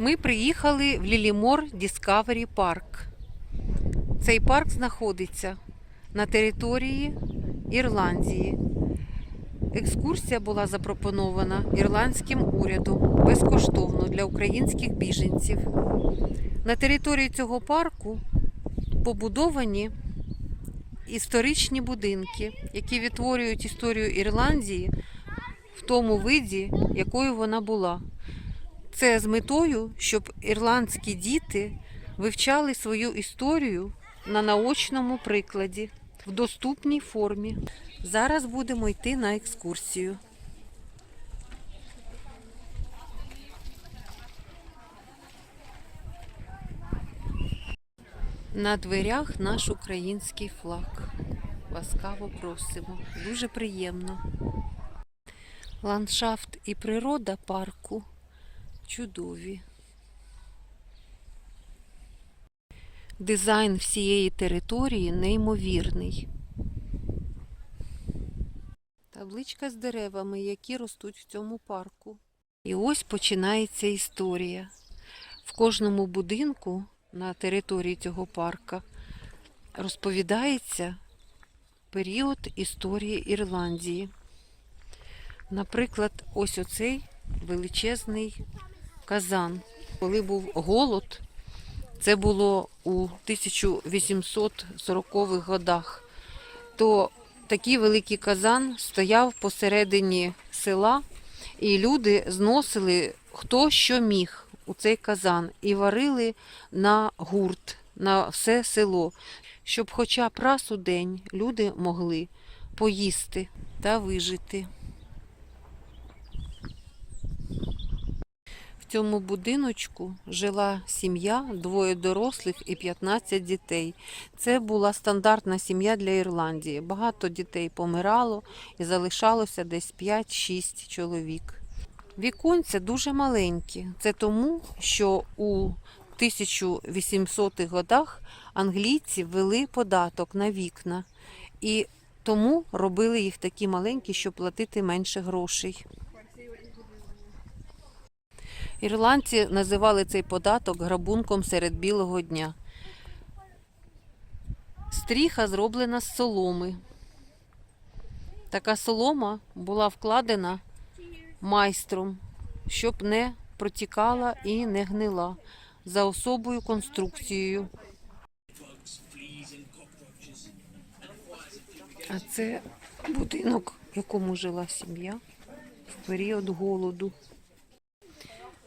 Ми приїхали в Лілімор Discovery Park. Цей парк знаходиться на території Ірландії. Екскурсія була запропонована ірландським урядом безкоштовно для українських біженців. На території цього парку побудовані історичні будинки, які відтворюють історію Ірландії в тому виді, якою вона була. Це з метою, щоб ірландські діти вивчали свою історію на наочному прикладі в доступній формі. Зараз будемо йти на екскурсію. На дверях наш український флаг. Ласкаво просимо. Дуже приємно. Ландшафт і природа парку чудові. Дизайн всієї території неймовірний. Табличка з деревами, які ростуть в цьому парку. І ось починається історія. В кожному будинку на території цього парка розповідається період історії Ірландії. Наприклад, ось оцей величезний казан. Коли був голод, це було у 1840-х годах, то такий великий казан стояв посередині села, і люди зносили хто що міг у цей казан і варили на гурт, на все село, щоб хоча б раз у день люди могли поїсти та вижити. В цьому будиночку жила сім'я, двоє дорослих і 15 дітей. Це була стандартна сім'я для Ірландії. Багато дітей помирало і залишалося десь 5-6 чоловік. Віконця дуже маленькі. Це тому, що у 1800-х годах англійці ввели податок на вікна. І тому робили їх такі маленькі, щоб платити менше грошей. Ірландці називали цей податок грабунком серед білого дня. Стріха зроблена з соломи. Така солома була вкладена майстром, щоб не протікала і не гнила за особою конструкцією. А це будинок, в якому жила сім'я в період голоду.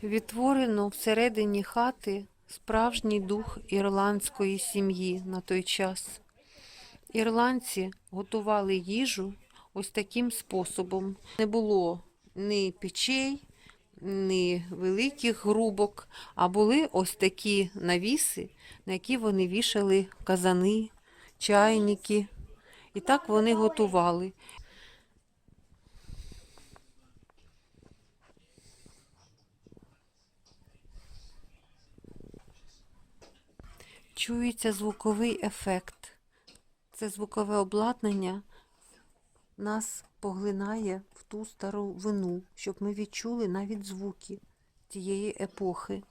Відтворено всередині хати справжній дух ірландської сім'ї на той час. Ірландці готували їжу ось таким способом. Не було ні печей, ні великих грубок, а були ось такі навіси, на які вони вішали казани, чайники. І так вони готували. Чується звуковий ефект. Це звукове обладнання нас поглинає в ту стару вину, щоб ми відчули навіть звуки тієї епохи.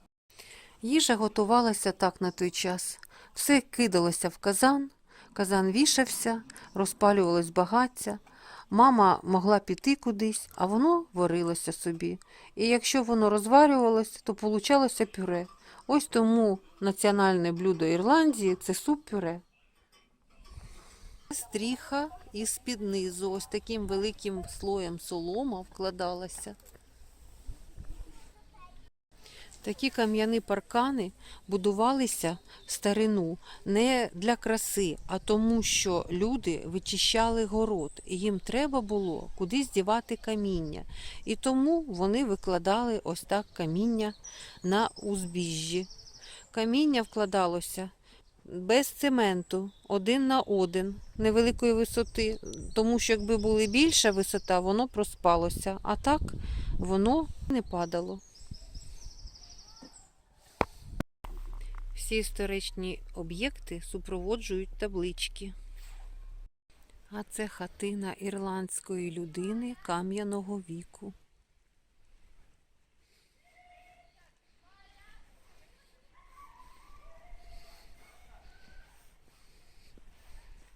Їжа готувалася так на той час. Все кидалося в казан, казан вішався, розпалювалось багаття. Мама могла піти кудись, а воно варилося собі. І якщо воно розварювалося, то получалося пюре. Ось тому національне блюдо Ірландії це суп-пюре. Стріха із-під низу, ось таким великим слоєм солома вкладалася. Такі кам'яні паркани будувалися в старину не для краси, а тому, що люди вичищали город, і їм треба було кудись дівати каміння. І тому вони викладали ось так каміння на узбіжжі. Каміння вкладалося без цементу, один на один, невеликої висоти, тому що якби була більша висота, воно проспалося, а так воно не падало. Ці історичні об'єкти супроводжують таблички. А це хатина ірландської людини кам'яного віку.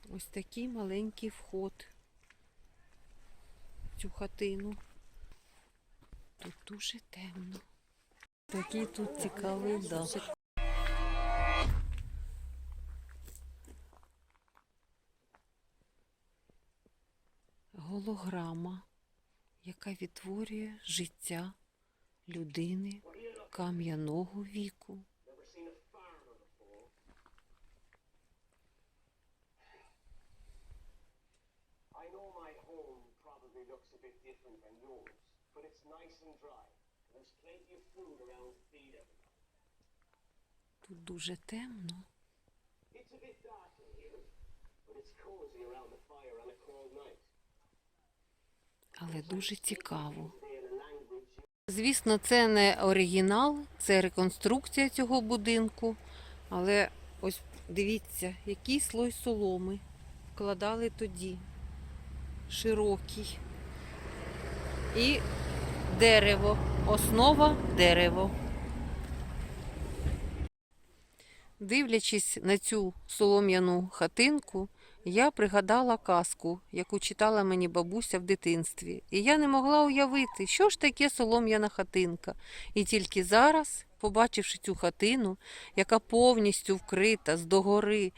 Ось такий маленький вход в цю хатину. Тут дуже темно. Такий тут цікавий дах. Голограма, яка відтворює життя людини кам'яного віку. And. Тут дуже темно. It's a bit dark in here, but it's cozy around the fire on a. але дуже цікаво. Звісно, це не оригінал, це реконструкція цього будинку. Але ось дивіться, який слой соломи вкладали тоді. Широкий. І дерево. Основа дерево. Дивлячись на цю солом'яну хатинку, я пригадала казку, яку читала мені бабуся в дитинстві. І я не могла уявити, що ж таке солом'яна хатинка. І тільки зараз, побачивши цю хатину, яка повністю вкрита з догори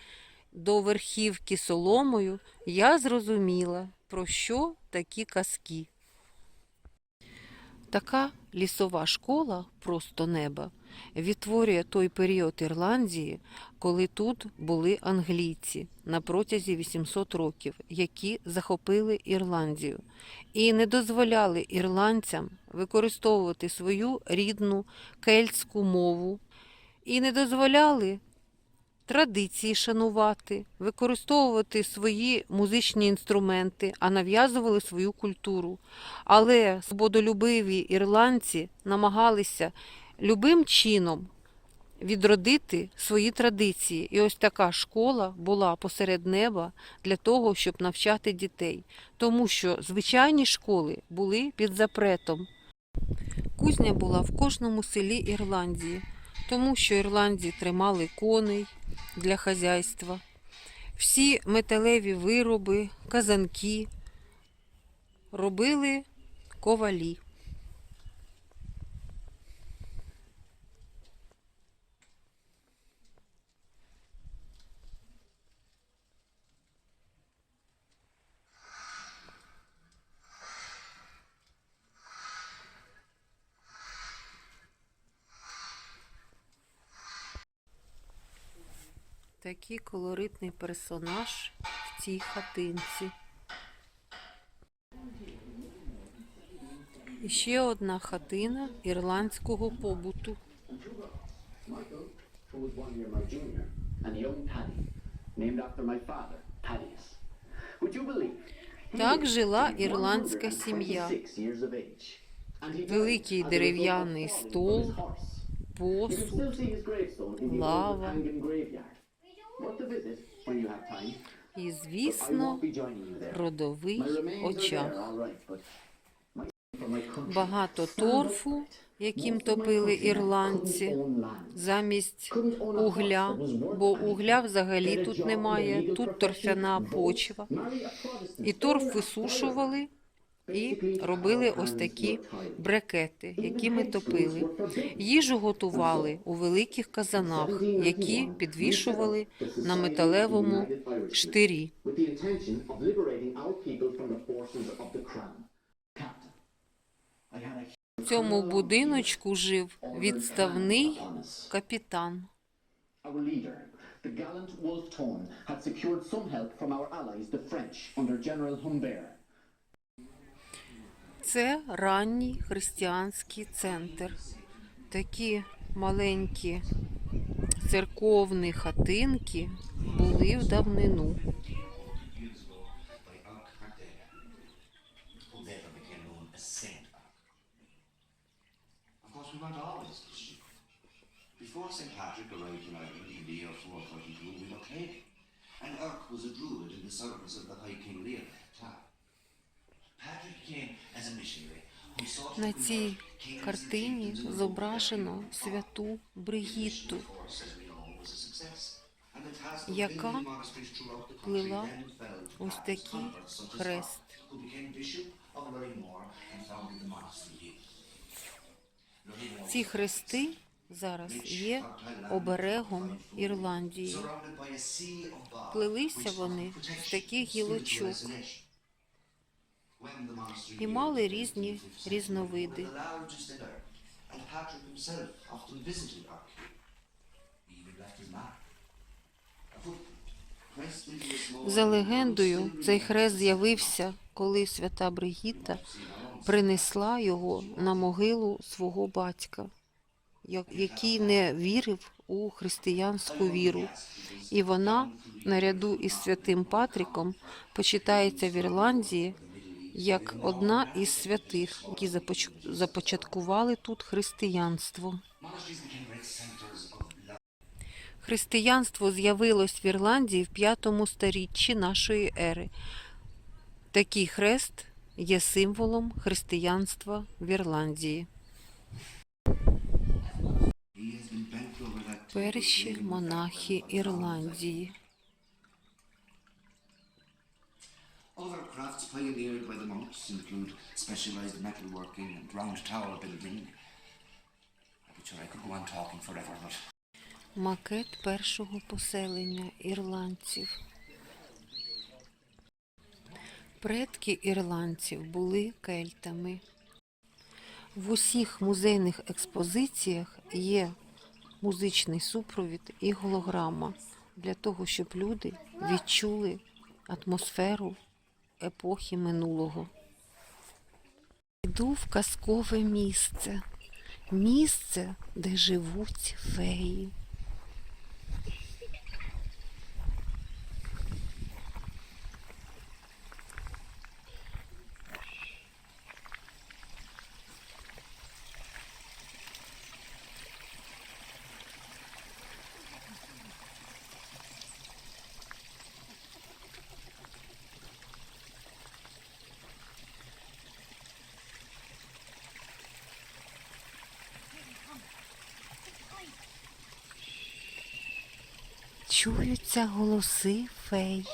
до верхівки соломою, я зрозуміла, про що такі казки. Така лісова школа просто неба відтворює той період Ірландії, коли тут були англійці на протязі 800 років, які захопили Ірландію і не дозволяли ірландцям використовувати свою рідну кельтську мову, і не дозволяли традиції шанувати, використовувати свої музичні інструменти, а нав'язували свою культуру. Але свободолюбиві ірландці намагалися любим чином відродити свої традиції. І ось така школа була посеред неба для того, щоб навчати дітей. Тому що звичайні школи були під запретом. Кузня була в кожному селі Ірландії, тому що ірландці тримали коней для хазяйства. Всі металеві вироби, казанки робили ковалі. Такий колоритний персонаж в цій хатинці. І ще одна хатина ірландського побуту. Так жила ірландська сім'я. 126 years of age. And he died Великий дерев'яний стол, посуд, still і, звісно, родовий country. Багато торфу, яким топили ірландці, замість угля, бо угля взагалі тут немає, тут торфяна почва. І торф висушували і робили ось такі брекети, які ми топили. Їжу готували у великих казанах, які підвішували на металевому штирі. В цьому будиночку жив відставний капітан. Had secured some help from our allies, the French, under General Humbert. Це ранній християнський центр. Такі маленькі церковні хатинки були в давнину. Before St. Patrick arrived in Ireland in the year 432, we were Caden, and Arc was a druid in the service of the High King Lear at the time. Patrick came На цій картині зображено святу Бригітту. Яка плела ось такий хрест. Ці хрести зараз є оберегом Ірландії. Плелися вони з таких гілочок і мали різні різновиди. За легендою, цей хрест з'явився, коли свята Бригітта принесла його на могилу свого батька, який не вірив у християнську віру. І вона, наряду із святим Патріком, почитається в Ірландії як одна із святих, які започаткували тут християнство. Християнство з'явилось в Ірландії в п'ятому сторіччі нашої ери. Такий хрест є символом християнства в Ірландії. Перші монахи Ірландії. Crafts pioneered by the monks include specialized metalworking and round tower building. I'm sure I could go on talking forever, but Макет першого поселення ірландців. Предки ірландців були кельтами. В усіх музейних експозиціях є музичний супровід і голограма для того, щоб люди відчули атмосферу епохи минулого. Йду в казкове місце, місце, де живуть феї. Чуються голоси фей.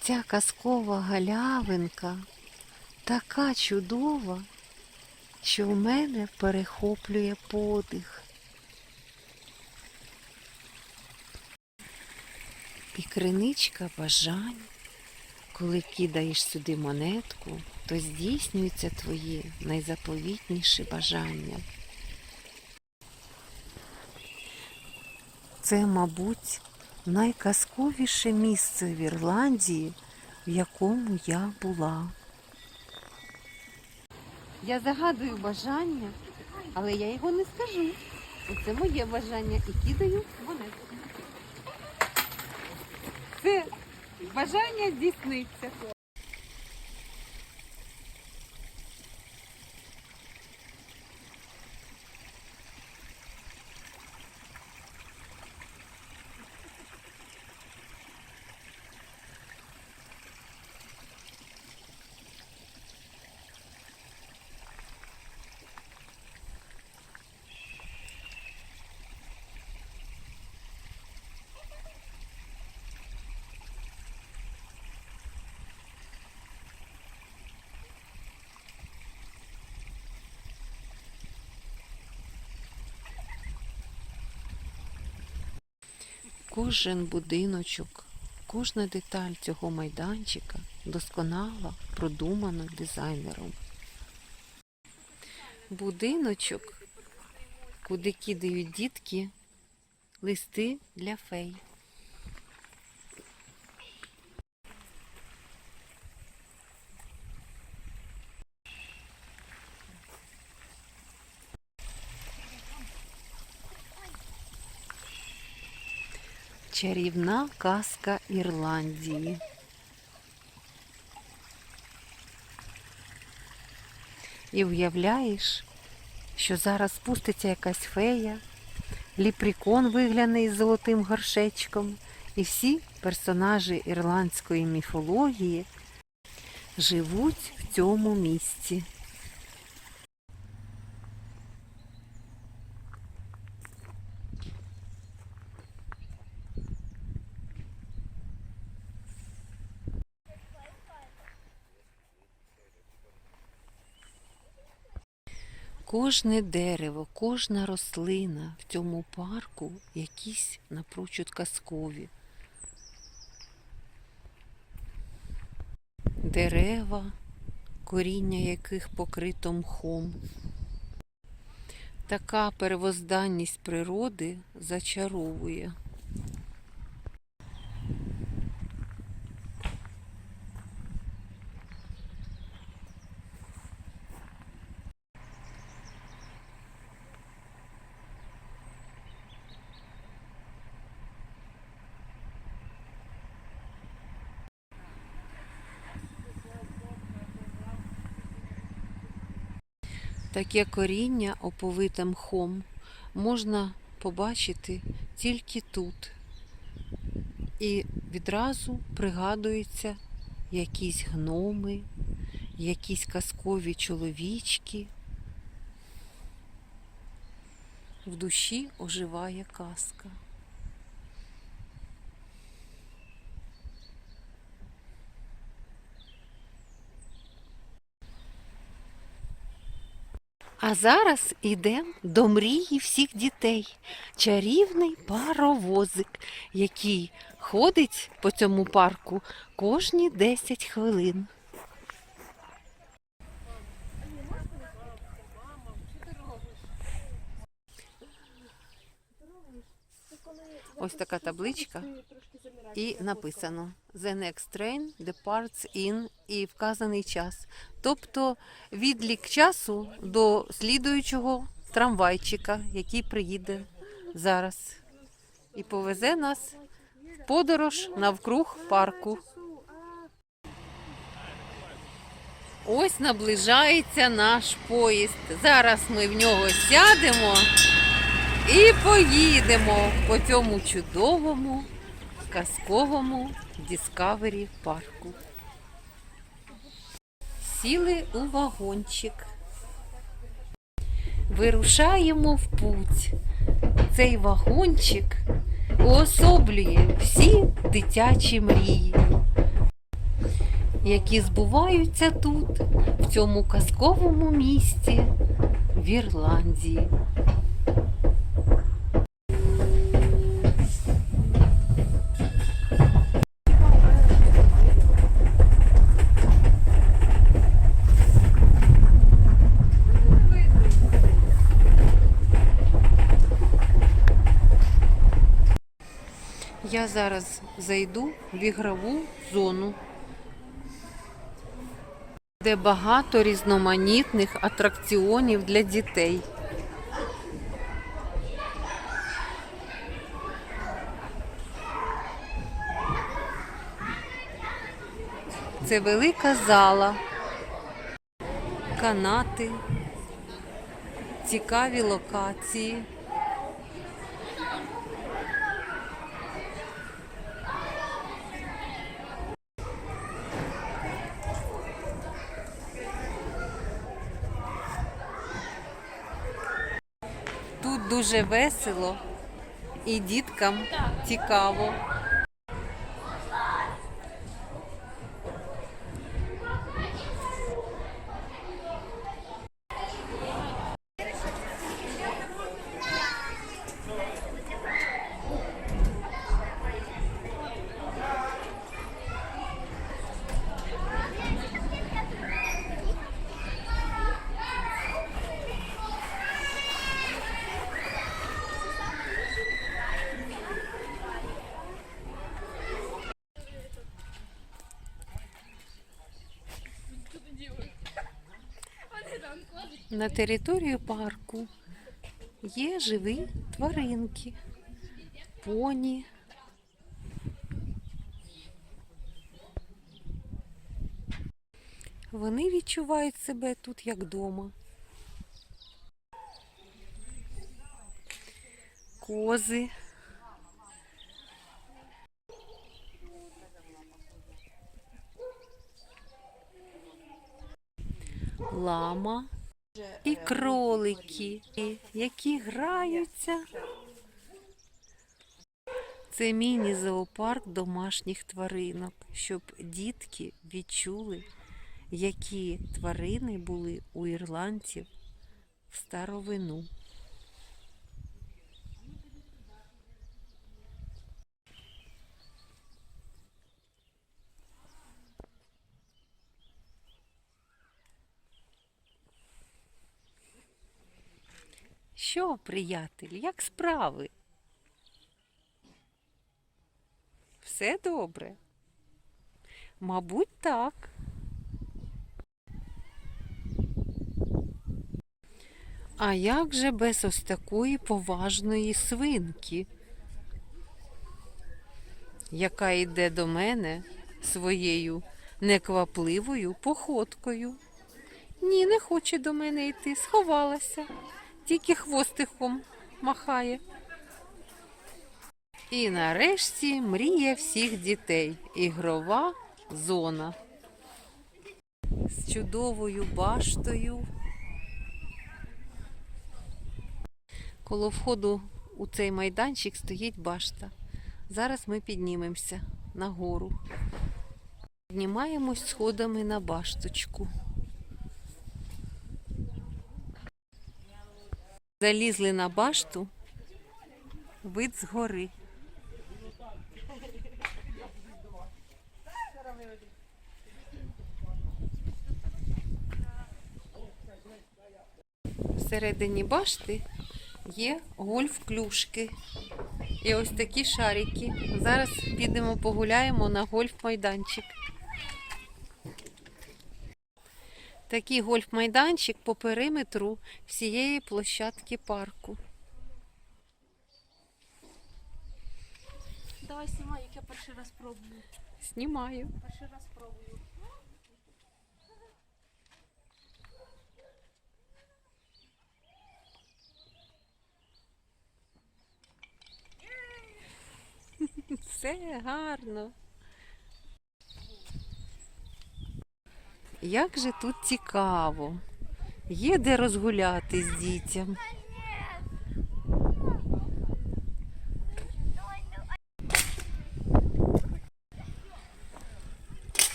Ця казкова галявинка така чудова, що в мене перехоплює подих. І криничка бажань. Коли кидаєш сюди монетку, то здійснюється твоє найзаповітніше бажання. Це, мабуть, найказковіше місце в Ірландії, в якому я була. Я загадую бажання, але я його не скажу. Це моє бажання і кидаю монетку. Це бажання здійсниться. Кожен будиночок, кожна деталь цього майданчика досконало продумана дизайнером. Будиночок, куди кидають дітки листи для фей. Чарівна казка Ірландії. І уявляєш, що зараз спуститься якась фея, ліпрікон вигляне із золотим горшечком, і всі персонажі ірландської міфології живуть в цьому місці. Кожне дерево, кожна рослина в цьому парку якісь напрочуд казкові. Дерева, коріння яких покрито мхом. Така первозданність природи зачаровує. Таке коріння, оповите мхом, можна побачити тільки тут. І відразу пригадуються якісь гноми, якісь казкові чоловічки. В душі оживає казка. А зараз ідемо до мрії всіх дітей. Чарівний паровозик, який ходить по цьому парку кожні 10 хвилин. Ось така табличка. І написано The next train departs in і вказаний час. Тобто відлік часу до слідуючого трамвайчика, який приїде зараз. І повезе нас в подорож навкруг парку. Ось наближається наш поїзд. Зараз ми в нього сядемо і поїдемо по цьому чудовому казковому Discovery парку. Сіли у вагончик. Вирушаємо в путь. Цей вагончик уособлює всі дитячі мрії, які збуваються тут, в цьому казковому місті в Ірландії. Я зараз зайду в ігрову зону, де багато різноманітних атракціонів для дітей. Це велика зала, канати, цікаві локації. Тут дуже весело і діткам цікаво. На території парку є живі тваринки, поні. Вони відчувають себе тут як вдома. Кози. лама і кролики, які граються. Це міні-зоопарк домашніх тваринок, щоб дітки відчули, які тварини були у ірландців в старовину. Що, приятель, як справи? Все добре? Мабуть, так. А як же без ось такої поважної свинки, яка йде до мене своєю неквапливою походкою? Ні, не хоче до мене йти, сховалася, тільки хвостиком махає. І нарешті мрія всіх дітей. Ігрова зона. З чудовою баштою. Коло входу у цей майданчик стоїть башта. Зараз ми піднімемося нагору. Піднімаємось сходами на башточку. Залізли на башту. Вид згори. Всередині башти є гольф-клюшки. І ось такі шарики. Зараз підемо погуляємо на гольф-майданчик. Такий гольф-майданчик по периметру всієї площадки парку. Давай знімай, як я перший раз пробую. Знімаю. Перший раз пробую. Все гарно. Як же тут цікаво. Є де розгуляти з дітям.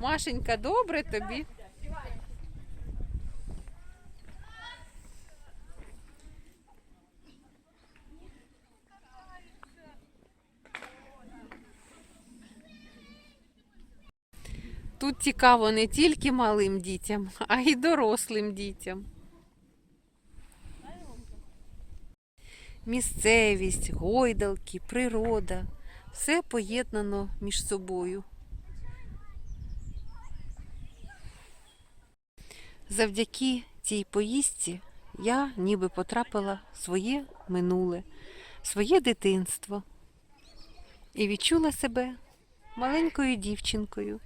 Машенька, добре тобі? Тут цікаво не тільки малим дітям, а й дорослим дітям. Місцевість, гойдалки, природа все поєднано між собою. Завдяки цій поїздці я ніби потрапила в своє минуле, своє дитинство і відчула себе маленькою дівчинкою.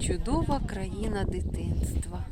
Чудова країна дитинства.